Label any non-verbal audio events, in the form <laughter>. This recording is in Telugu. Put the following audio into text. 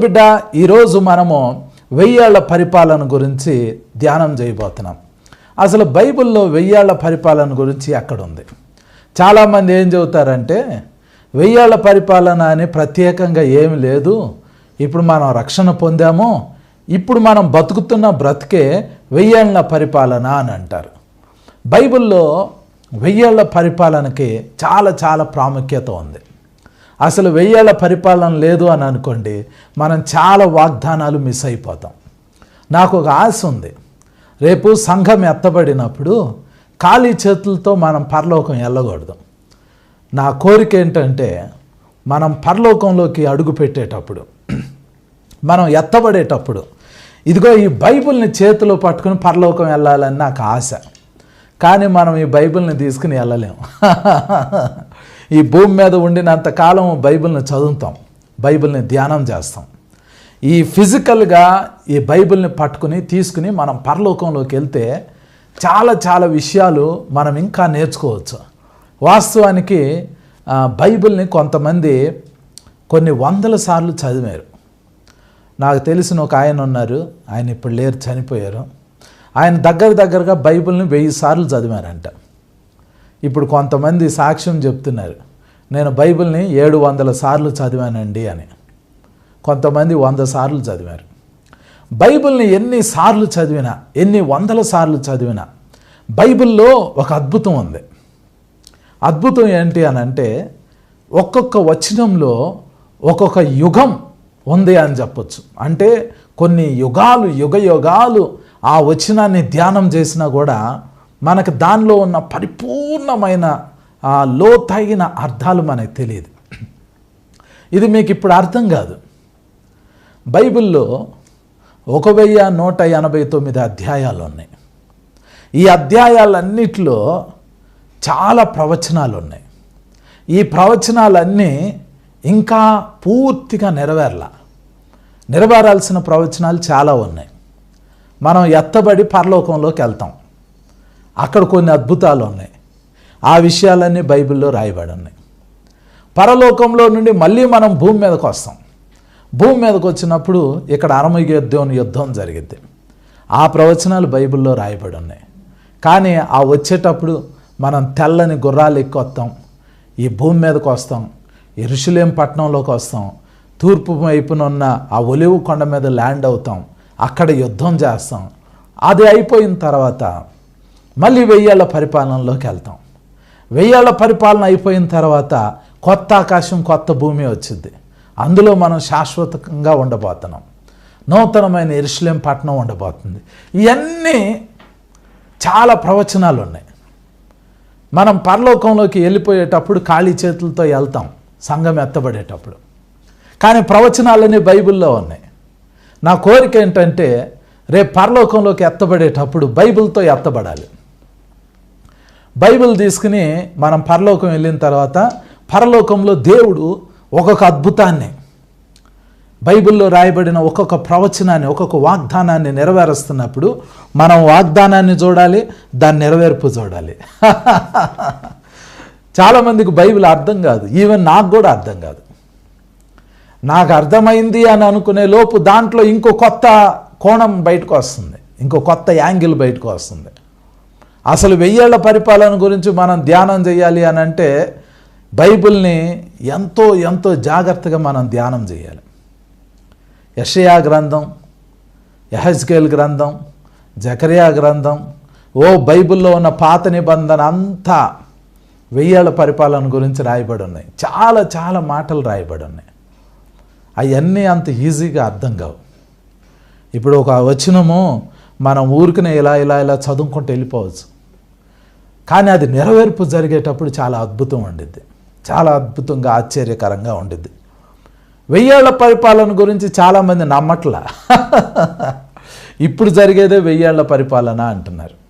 బిడ్డ ఈరోజు మనము వెయ్యేళ్ళ పరిపాలన గురించి ధ్యానం చేయబోతున్నాం. అసలు బైబిల్లో వెయ్యేళ్ళ పరిపాలన గురించి ఎక్కడ ఉంది చాలామంది ఏం చెబుతారంటే వెయ్యేళ్ళ పరిపాలన అని ప్రత్యేకంగా ఏమి లేదు. ఇప్పుడు మనం రక్షణ పొందాము. ఇప్పుడు మనం బతుకుతున్న బ్రతికే వెయ్యేళ్ళ పరిపాలన అని అంటారు. బైబిల్లో వెయ్యేళ్ళ పరిపాలనకి చాలా చాలా ప్రాముఖ్యత ఉంది. అసలు వెయ్యేళ్ళ పరిపాలన లేదు అని అనుకోండి మనం చాలా వాగ్దానాలు మిస్ అయిపోతాం. నాకు ఒక ఆశ ఉంది. రేపు సంఘం ఎత్తబడినప్పుడు ఖాళీ చేతులతో మనం పరలోకం వెళ్ళకూడదు నా కోరిక ఏంటంటే మనం పరలోకంలోకి అడుగు పెట్టేటప్పుడు మనం ఎత్తబడేటప్పుడు ఇదిగో ఈ బైబిల్ని చేతిలో పట్టుకుని పరలోకం వెళ్ళాలని నాకు ఆశ. కానీ మనం ఈ బైబిల్ని తీసుకుని వెళ్ళలేము <laughs> ఈ భూమి మీద ఉండినంత కాలం బైబిల్ని చదువుతాం బైబిల్ని ధ్యానం చేస్తాం. ఈ ఫిజికల్గా ఈ బైబిల్ని పట్టుకుని తీసుకుని మనం పరలోకంలోకి వెళ్తే చాలా చాలా విషయాలు మనం ఇంకా నేర్చుకోవచ్చు. వాస్తవానికి బైబిల్ని కొంతమంది కొన్ని వందల సార్లు చదివారు. నాకు తెలిసిన ఒక ఆయన ఉన్నారు ఆయన ఇప్పుడు లేరు చనిపోయారు. ఆయన దగ్గర దగ్గరగా బైబిల్ని వెయ్యి సార్లు చదివారంట. ఇప్పుడు కొంతమంది సాక్ష్యం చెప్తున్నారు. నేను బైబిల్ని ఏడు వందల సార్లు చదివానండి అని. కొంతమంది వంద సార్లు చదివారు. బైబిల్ని ఎన్ని సార్లు చదివినా ఎన్ని వందల సార్లు చదివినా బైబిల్లో ఒక అద్భుతం ఉంది. అద్భుతం ఏంటి అని అంటే ఒక్కొక్క వచనంలో ఒక్కొక్క యుగం ఉంది అని చెప్పొచ్చు. అంటే కొన్ని యుగాలు యుగ యుగాలు ఆ వచనాన్ని ధ్యానం చేసినా కూడా మనకు దానిలో ఉన్న పరిపూర్ణమైన లోతైన అర్థాలు మనకు తెలియదు. ఇది మీకు ఇప్పుడు అర్థం కాదు. బైబిల్లో ఒక వెయ్యి నూట ఎనభై తొమ్మిది అధ్యాయాలు ఉన్నాయి. ఈ అధ్యాయాలన్నిటిలో చాలా ప్రవచనాలు ఉన్నాయి. ఈ ప్రవచనాలన్నీ ఇంకా పూర్తిగా నెరవేరలా. నెరవేరాల్సిన ప్రవచనాలు చాలా ఉన్నాయి. మనం ఎత్తబడి పరలోకంలోకి వెళ్తాం. అక్కడ కొన్ని అద్భుతాలు ఉన్నాయి. ఆ విషయాలన్నీ బైబిల్లో రాయబడి ఉన్నాయి పరలోకంలో నుండి మళ్ళీ మనం భూమి మీదకి వస్తాం. భూమి మీదకి వచ్చినప్పుడు ఇక్కడ అరమయుగ యుద్ధం యుద్ధం జరిగింది. ఆ ప్రవచనాలు బైబిల్లో రాయబడి ఉన్నాయి కానీ ఆ వచ్చేటప్పుడు మనం తెల్లని గుర్రాలు ఎక్కి వస్తాం ఈ భూమి మీదకి వస్తాం. ఎరుషులేం పట్టణంలోకి వస్తాం. తూర్పు వైపున ఉన్న ఆ ఒలివు కొండ మీద ల్యాండ్ అవుతాం. అక్కడ యుద్ధం చేస్తాం. అది అయిపోయిన తర్వాత మళ్ళీ వెయ్యేళ్ళ పరిపాలనలోకి వెళ్తాం. వెయ్యేళ్ళ పరిపాలన అయిపోయిన తర్వాత కొత్త ఆకాశం కొత్త భూమి వచ్చింది. అందులో మనం శాశ్వతంగా ఉండబోతున్నాం. నూతనమైన ఇరుషులేం పట్టణం ఉండబోతుంది. ఇవన్నీ చాలా ప్రవచనాలు ఉన్నాయి మనం పరలోకంలోకి వెళ్ళిపోయేటప్పుడు ఖాళీ చేతులతో వెళ్తాం. సంఘం ఎత్తబడేటప్పుడు. కానీ ప్రవచనాలన్నీ బైబిల్లో ఉన్నాయి. నా కోరిక ఏంటంటే రేపు పరలోకంలోకి ఎత్తబడేటప్పుడు బైబిల్తో ఎత్తబడాలి. బైబిల్ తీసుకుని మనం పరలోకం వెళ్ళిన తర్వాత పరలోకంలో దేవుడు ఒక్కొక్క అద్భుతాన్ని బైబిల్లో రాయబడిన ఒక్కొక్క ప్రవచనాన్ని ఒక్కొక్క వాగ్దానాన్ని నెరవేరుస్తున్నప్పుడు మనం వాగ్దానాన్ని చూడాలి దాని నెరవేర్పు చూడాలి. <laughs> చాలామందికి బైబిల్ అర్థం కాదు. ఈవెన్ నాకు కూడా అర్థం కాదు. నాకు అర్థమైంది అని అనుకునే లోపు దాంట్లో ఇంకో కొత్త కోణం బయటకు వస్తుంది. ఇంకో కొత్త యాంగిల్ బయటకు వస్తుంది. అసలు వెయ్యేళ్ళ పరిపాలన గురించి మనం ధ్యానం చేయాలి అని అంటే బైబిల్ని ఎంతో ఎంతో జాగ్రత్తగా మనం ధ్యానం చేయాలి. యషయా గ్రంథం యహజ్కేల్ గ్రంథం జకరియా గ్రంథం ఓ బైబిల్లో ఉన్న పాత నిబంధన అంతా వెయ్యేళ్ళ పరిపాలన గురించి రాయబడి ఉన్నాయి. చాలా చాలా మాటలు రాయబడి ఉన్నాయి. అవన్నీ అంత ఈజీగా అర్థం కావు. ఇప్పుడు ఒక వచనము మనం ఊరికనే ఇలా ఇలా ఇలా చదువుకుంటూ వెళ్ళిపోవచ్చు. కానీ అది నెరవేర్పు జరిగేటప్పుడు చాలా అద్భుతం ఉండిద్ది. చాలా అద్భుతంగా ఆశ్చర్యకరంగా ఉండిద్ది. వెయ్యేళ్ళ పరిపాలన గురించి చాలామంది నమ్మట్లా. <laughs> ఇప్పుడు జరిగేదే వెయ్యేళ్ళ పరిపాలన అంటున్నారు.